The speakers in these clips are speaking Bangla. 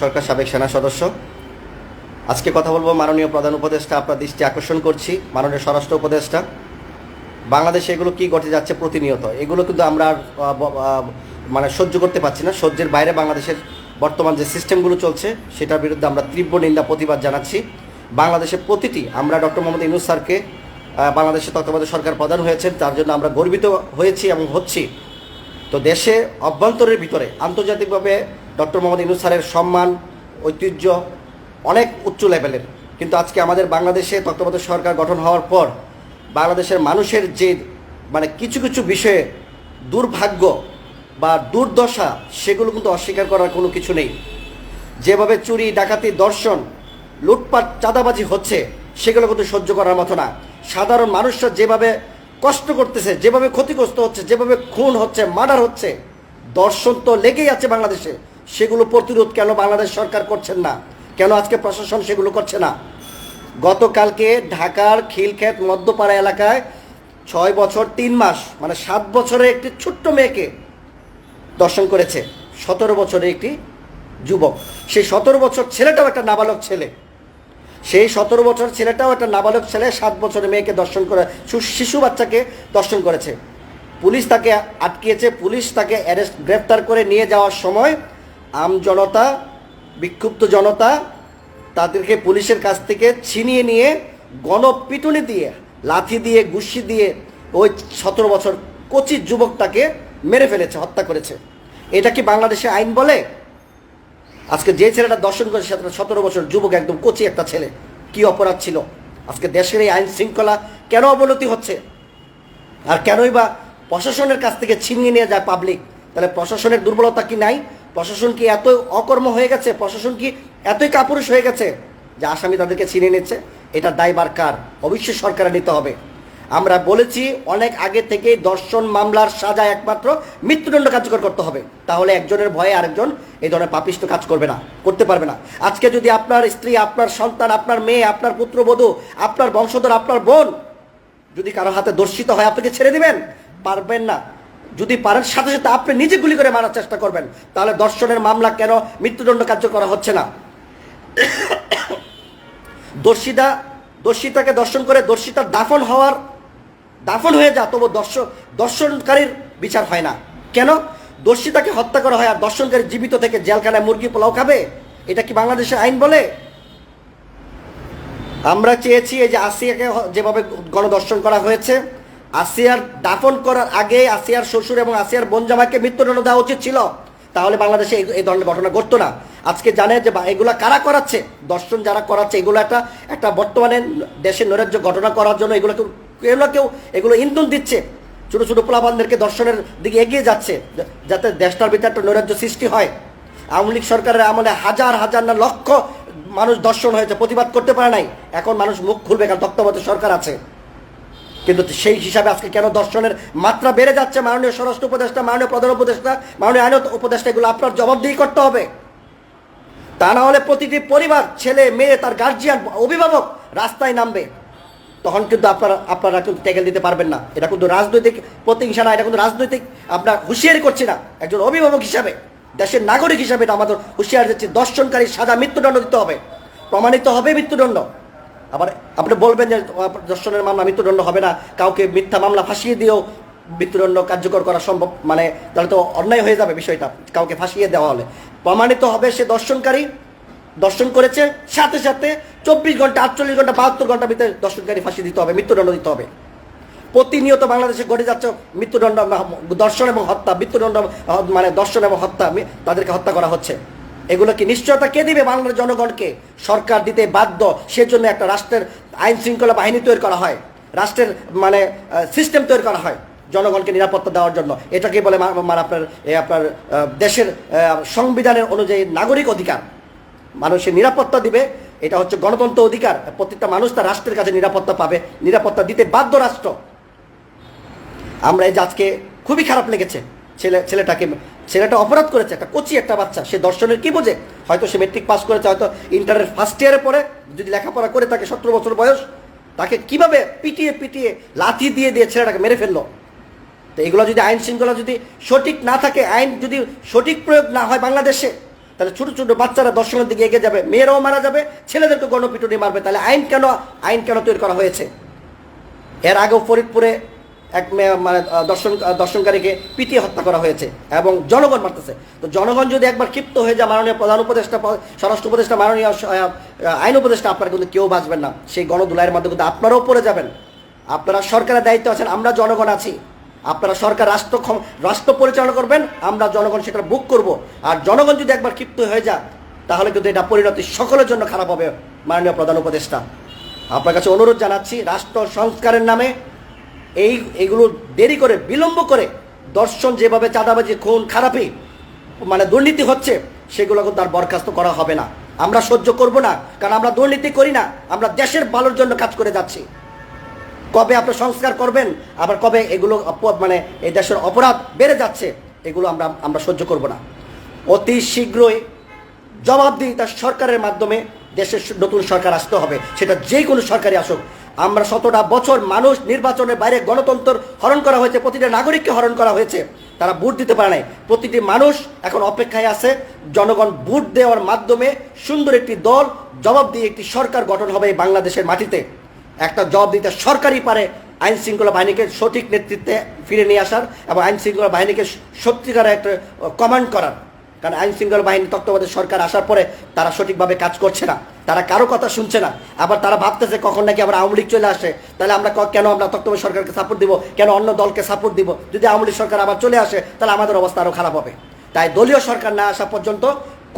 সরকার সাবেক সেনা সদস্য। আজকে কথা বলব মাননীয় প্রধান উপদেষ্টা, আপনার দৃষ্টি আকর্ষণ করছি, মাননীয় স্বরাষ্ট্র উপদেষ্টা। বাংলাদেশে এগুলো কি ঘটে যাচ্ছে প্রতিনিয়ত? এগুলো কিন্তু আমরা মানে সহ্য করতে পারছি না। সহ্যের বাইরে বাংলাদেশের বর্তমান যে সিস্টেমগুলো চলছে, সেটার বিরুদ্ধে আমরা তীব্র নিন্দা, প্রতিবাদ জানাচ্ছি। বাংলাদেশের প্রতিটি, আমরা ডক্টর মোহাম্মদ ইনুস স্যারকে বাংলাদেশের তত্ত্বাবধায়ক সরকার প্রধান হয়েছেন। তার জন্য আমরা গর্বিত হয়েছি এবং হচ্ছি। তো দেশে অভ্যন্তরের ভিতরে আন্তর্জাতিকভাবে ডক্টর মোহাম্মদ ইনুস স্যারের সম্মান, ঐতিহ্য অনেক উচ্চ লেভেলের। কিন্তু আজকে আমাদের বাংলাদেশে তত্ত্বাবধায়ক সরকার গঠন হওয়ার পর বাংলাদেশের মানুষের যে মানে কিছু কিছু বিষয়ে দুর্ভাগ্য বা দুর্দশা, সেগুলো কিন্তু অস্বীকার করার কোনো কিছু নেই। যেভাবে চুরি, ডাকাতি, দর্শন, লুটপাট, চাঁদাবাজি হচ্ছে, সেগুলো কিন্তু সহ্য করার মতো না। সাধারণ মানুষরা যেভাবে কষ্ট করতেছে, যেভাবে ক্ষতিগ্রস্ত হচ্ছে, যেভাবে খুন হচ্ছে, মার্ডার হচ্ছে, দর্শন তো লেগেই আছে বাংলাদেশে। সেগুলো প্রতিরোধ কেন বাংলাদেশ সরকার করছেন না? কেন আজকে প্রশাসন সেগুলো করছে না? গতকালকে ঢাকার খিলক্ষেত মধ্যপাড়া এলাকায় ছয় বছর, তিন মাস মানে সাত বছরের একটি ছোট্ট মেয়েকে দর্শন করেছে সতেরো বছরের একটি যুবক। সেই সতেরো বছর ছেলেটাও একটা নাবালক ছেলে। সেই সতেরো বছর ছেলেটাও একটা নাবালক ছেলে, সাত বছরের মেয়েকে দর্শন করে শিশু বাচ্চাকে দর্শন করেছে। পুলিশ তাকে আটকিয়েছে, পুলিশ তাকে অ্যারেস্ট, গ্রেফতার করে নিয়ে যাওয়ার সময় আম জনতা, বিক্ষুব্ধ জনতা তাদেরকে পুলিশের কাছ থেকে ছিনিয়ে নিয়ে গণপিটুনি দিয়ে, লাথি দিয়ে গুষ্টি দিয়ে ওই সতেরো বছর কচি যুবকটাকে মেরে ফেলেছে, হত্যা করেছে। এটা কি বাংলাদেশে আইন বলে? আজকে যে ছেলেটা দর্শন করে সেটা সতেরো বছর যুবক, একদম কচি একটা ছেলে। কি অপরাধ ছিল? আজকে দেশের এই আইন শৃঙ্খলা কেন অবনতি হচ্ছে? আর কেনই বা প্রশাসনের কাছ থেকে ছিনিয়ে নিয়ে যায় পাবলিক তাহলে প্রশাসনের দুর্বলতা কি নাই? প্রশাসন কি এত অকর্ম হয়ে গেছে? প্রশাসন কি এতই কাপুরুষ হয়ে গেছে? যে আসামি তাদেরকে ছিনিয়ে নিচ্ছে। এটা দায়বার কার? অবশ্যই সরকারে নিতে হবে। আমরা বলেছি অনেক আগে থেকেই দর্শন মামলার সাজা একমাত্র মৃত্যুদণ্ড কার্যকর করতে হবে। তাহলে একজনের ভয়ে আরেকজন এই ধরনের পাপিষ্ট কাজ করবে না, করতে পারবে না। আজকে যদি আপনার স্ত্রী, আপনার সন্তান, আপনার মেয়ে, আপনার পুত্রবধূ, আপনার বংশধর, আপনার বোন যদি কারও হাতে দর্শিত হয়, আপনাকে ছেড়ে দিবেন? পারবেন না। যদি পারেন, সাথে সাথে আপনি নিজে গুলি করে মারার চেষ্টা করবেন। তাহলে দর্শনের মামলা কেন মৃত্যুদণ্ড কার্য করা হচ্ছে না? দর্শিতা, দর্শিতাকে দর্শন করে দর্শিতার দাফন হওয়ার দাফন হয়ে যা তবু দর্শন দর্শনকারীর বিচার হয় না। কেন? দর্শিতাকে হত্যা করা হয় আর দর্শনকারী জীবিত থেকে জেলখানায় মুরগি পোলাও খাবে? এটা কি বাংলাদেশের আইন বলে? আমরা চেয়েছি এই যে আসিয়াকে যেভাবে গণদর্শন করা হয়েছে, আসিয়ার দাফন করার আগে আসিয়ার শ্বশুর এবং আসিয়ার বোনজামাকে মৃত্যুদণ্ড দেওয়া উচিত ছিল। তাহলে বাংলাদেশে এই- ধরনের ঘটনা ঘটতো না। আজকে জানে যে এগুলা কারা করাচ্ছে? দর্শন যারা করাচ্ছে, এগুলো একটা একটা বর্তমানে দেশের নৈরাজ্য ঘটনা করার জন্য এগুলো কেউ এগুলো কেউ এগুলো ইন্ধন দিচ্ছে। ছোটো ছোটো পোলাপানদেরকে দর্শনের দিকে এগিয়ে যাচ্ছে, যাতে দেশটার ভিতরে একটা নৈরাজ্য সৃষ্টি হয়। আওয়ামী লীগ সরকারের আমলে হাজার হাজার না লক্ষ মানুষ দর্শন হয়েছে, প্রতিবাদ করতে পারে নাই। এখন মানুষ মুখ খুলবে কারণ তত্ত্বাবধায়ক সরকার আছে। কিন্তু সেই হিসাবে আজকে কেন দর্শনের মাত্রা বেড়ে যাচ্ছে? মাননীয় স্বরাষ্ট্র উপদেষ্টা, মাননীয় প্রধান উপদেষ্টা, মাননীয় আইন উপদেষ্টা, এগুলো আপনার জবাবদিহি করতে হবে। তা না হলে প্রতিটি পরিবার, ছেলে, মেয়ে, তার গার্জিয়ান অভিভাবক রাস্তায় নামবে। তখন কিন্তু আপনারা আপনারা কিন্তু টেকেল দিতে পারবেন না। এটা কিন্তু রাজনৈতিক প্রতিহিংসা না, এটা কিন্তু রাজনৈতিক আপনার হুঁশিয়ারি করছি না। একজন অভিভাবক হিসাবে, দেশের নাগরিক হিসাবে এটা আমাদের হুঁশিয়ার দিচ্ছি। দর্শনকারী সাজা মৃত্যুদণ্ড দিতে হবে। প্রমাণিত হবে মৃত্যুদণ্ড। আবার আপনি বলবেন যে দর্শনের মামলা মৃত্যুদণ্ড হবে না। কাউকে মিথ্যা মামলা ফাঁসিয়ে দিয়েও মৃত্যুদণ্ড কার্যকর করা সম্ভব। মানে তাহলে তো অন্যায় হয়ে যাবে বিষয়টা, কাউকে ফাঁসিয়ে দেওয়া হলে। প্রমাণিত হবে সে দর্শনকারী দর্শন করেছে। সাথে সাথে চব্বিশ ঘণ্টা, আটচল্লিশ ঘণ্টা, বাহাত্তর ঘণ্টার ভিতরে দর্শনকারী ফাঁসি দিতে হবে, মৃত্যুদণ্ড দিতে হবে। প্রতিনিয়ত বাংলাদেশে ঘটে যাচ্ছে মৃত্যুদণ্ড, দর্শন এবং হত্যা, মৃত্যুদণ্ড মানে দর্শন এবং হত্যা তাদেরকে হত্যা করা হচ্ছে। এগুলো কি নিশ্চয়তা? কে দিবে বাংলার জনগণকে? সরকার দিতে বাধ্য, সেজন্য একটা রাষ্ট্রের আইন শৃঙ্খলা বাহিনী তৈরি করা হয়। রাষ্ট্রের মানে সিস্টেম তৈরি করা হয় জনগণকে নিরাপত্তা দেওয়ার জন্য। এটাকে বলে মানে আপনার আপনার দেশের সংবিধানের অনুযায়ী নাগরিক অধিকার। মানুষের নিরাপত্তা দিবে, এটা হচ্ছে গণতন্ত্র অধিকার। প্রত্যেকটা মানুষ তার রাষ্ট্রের কাছে নিরাপত্তা পাবে, নিরাপত্তা দিতে বাধ্য রাষ্ট্র। আমরা এই আজকে খুবই খারাপ লেগেছে, ছেলে ছেলেটাকে, ছেলেটা অপরাধ করেছে, একটা কচি একটা বাচ্চা, সে দর্শনের কি বোঝে? হয়তো সে মেট্রিক পাস করেছে, হয়তো ইন্টারের ফার্স্ট ইয়ারে পড়ে, যদি লেখাপড়া করে তাকে সতেরো বছর বয়স, তাকে কীভাবে পিটিয়ে পিটিয়ে লাথি দিয়ে দিয়ে ছেলেটাকে মেরে ফেলল? তো এগুলো যদি আইন শৃঙ্খলা যদি সঠিক না থাকে, আইন যদি সঠিক প্রয়োগ না হয় বাংলাদেশে তাহলে ছোট ছোট বাচ্চারা দর্শনের দিকে এগিয়ে যাবে, মেয়েরাও মারা যাবে, ছেলেদেরকে গণপিটুনি মারবে। তাহলে আইন কেন আইন কেন তৈরি করা হয়েছে? এর আগেও ফরিদপুরে এক মানে দর্শন দর্শনকারীকে পিটিয়ে হত্যা করা হয়েছে এবং জনগণ মারতেছে। তো জনগণ যদি একবার ক্ষিপ্ত হয়ে যায়, মাননীয় প্রধান উপদেষ্টা, স্বরাষ্ট্র উপদেষ্টা, মাননীয় আইন উপদেষ্টা, আপনারা কিন্তু কেউ বাঁচবেন না। সেই গণদুলাইয়ের মাধ্যমে কিন্তু আপনারাও পড়ে যাবেন। আপনারা সরকারের দায়িত্ব আছেন, আমরা জনগণ আছি। আপনারা সরকার রাষ্ট্র রাষ্ট্র পরিচালনা করবেন, আমরা জনগণ সেটা বুক করব। আর জনগণ যদি একবার ক্ষিপ্ত হয়ে যায় তাহলে কিন্তু এটা পরিণতি সকলের জন্য খারাপ হবে, মাননীয় প্রধান উপদেষ্টা। আপনার কাছে অনুরোধ জানাচ্ছি, রাষ্ট্র সংস্কারের নামে এই, এগুলো দেরি করে, বিলম্ব করে দর্শন যেভাবে চাঁদাবাজি, খুন, খারাপি মানে দুর্নীতি হচ্ছে, সেগুলো কিন্তু আর বরখাস্ত করা হবে না। আমরা সহ্য করব না, কারণ আমরা দুর্নীতি করি না, আমরা দেশের ভালোর জন্য কাজ করে যাচ্ছি। কবে আপনি সংস্কার করবেন, আবার কবে এগুলো মানে এই দেশের অপরাধ বেড়ে যাচ্ছে, এগুলো আমরা আমরা সহ্য করব না। অতি শীঘ্রই জবাবদিহিতা সরকারের মাধ্যমে দেশের নতুন সরকার আসতে হবে, সেটা যে কোনো সরকারই আসুক। আমরা শতটা বছর মানুষ নির্বাচনের বাইরে গণতন্ত্র হরণ করা হয়েছে, প্রতিটা নাগরিককে হরণ করা হয়েছে, তারা ভোট দিতে পারে নাই। প্রতিটি মানুষ এখন অপেক্ষায় আছে, জনগণ ভোট দেওয়ার মাধ্যমে সুন্দর একটি দল জবাব দিয়ে একটি সরকার গঠন হবে বাংলাদেশের মাটিতে। একটা জবাব দিতে সরকারই পারে আইন শৃঙ্খলা বাহিনীকে সঠিক নেতৃত্বে ফিরে নিয়ে আসার এবং আইন শৃঙ্খলা বাহিনীকে সত্যিকার একটা কমান্ড করার। কারণ আইন শৃঙ্খলা বাহিনী, তত্ত্বাবধায়ক সরকার আসার পরে তারা সঠিকভাবে কাজ করছে না। তারা কারও কথা শুনছে না। আবার তারা ভাবতেছে কখন নাকি আবার আওয়ামী লীগ চলে আসে। তাহলে আমরা কেন আমরা তত্ত্বাবধায়ক সরকারকে সাপোর্ট দিব? কেন অন্য দলকে সাপোর্ট দিব? যদি আওয়ামী লীগ সরকার আবার চলে আসে, তাহলে আমাদের অবস্থা আরও খারাপ হবে। তাই দলীয় সরকার না আসা পর্যন্ত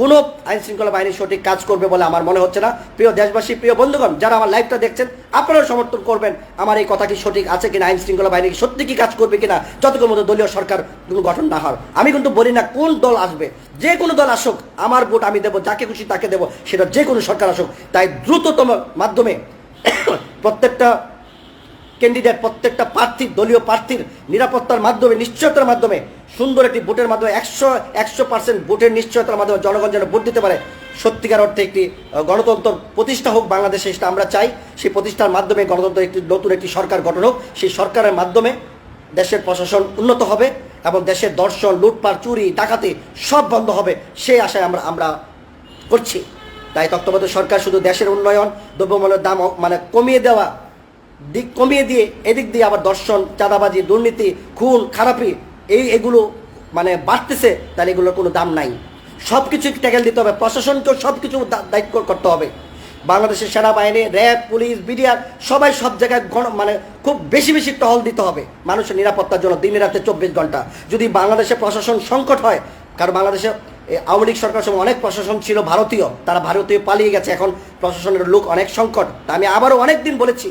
কোনো আইন শৃঙ্খলা বাহিনী সঠিক কাজ করবে বলে আমার মনে হচ্ছে না। প্রিয় দেশবাসী, প্রিয় বন্ধুগণ, যারা আমার লাইভটা দেখছেন, আপনারাও সমর্থন করবেন আমার এই কথা কি সঠিক আছে কিনা আইন শৃঙ্খলা বাহিনী সত্যি কি কাজ করবে কিনা, যতক্ষণ মতো দলীয় সরকার গঠন না হয়। আমি কিন্তু বলি না কোন দল আসবে, যে কোনো দল আসুক, আমার ভোট আমি দেবো, যাকে খুশি তাকে দেবো, সেটা যে কোনো সরকার আসুক। তাই দ্রুততম মাধ্যমে প্রত্যেকটা ক্যান্ডিডেট প্রত্যেকটা প্রার্থীর দলীয় প্রার্থীর নিরাপত্তার মাধ্যমে, নিশ্চয়তার মাধ্যমে সুন্দর একটি ভোটের মাধ্যমে, একশো একশো পার্সেন্ট ভোটের নিশ্চয়তার মাধ্যমে জনগণ যেন ভোট দিতে পারে। সত্যিকার অর্থে একটি গণতন্ত্র প্রতিষ্ঠা হোক বাংলাদেশে, সেটা আমরা চাই। সেই প্রতিষ্ঠার মাধ্যমে গণতন্ত্র একটি নতুন একটি সরকার গঠন হোক। সেই সরকারের মাধ্যমে দেশের প্রশাসন উন্নত হবে এবং দেশের দর্শন, লুটপাট, চুরি, ডাকাতি সব বন্ধ হবে। সেই আশায় আমরা আমরা করছি। তাই তত্ত্বাবধায়ক সরকার শুধু দেশের উন্নয়ন, দ্রব্যমূল্যের দাম মানে কমিয়ে দেওয়া দিক কমিয়ে দিয়ে, এদিক দিয়ে আবার দর্শন, চাঁদাবাজি, দুর্নীতি, খুন, খারাপি, এই এগুলো মানে বাড়তেছে, তাহলে এগুলোর কোনো দাম নাই। সব কিছু ট্যাকেল দিতে হবে, প্রশাসনকেও সব কিছু দায়িত্ব করতে হবে। বাংলাদেশের সেনাবাহিনী, র্যাব, পুলিশ, বিডিআর, সবাই সব জায়গায় গণ মানে খুব বেশি বেশি টহল দিতে হবে মানুষের নিরাপত্তার জন্য দিনে রাতে চব্বিশ ঘণ্টা। যদি বাংলাদেশে প্রশাসন সংকট হয়, কারণ বাংলাদেশে আওয়ামী লীগ সরকার সময় অনেক প্রশাসন ছিল ভারতীয়, তারা ভারতীয় পালিয়ে গেছে, এখন প্রশাসনের লোক অনেক সংকট। তা আমি আবারও অনেক দিন বলেছি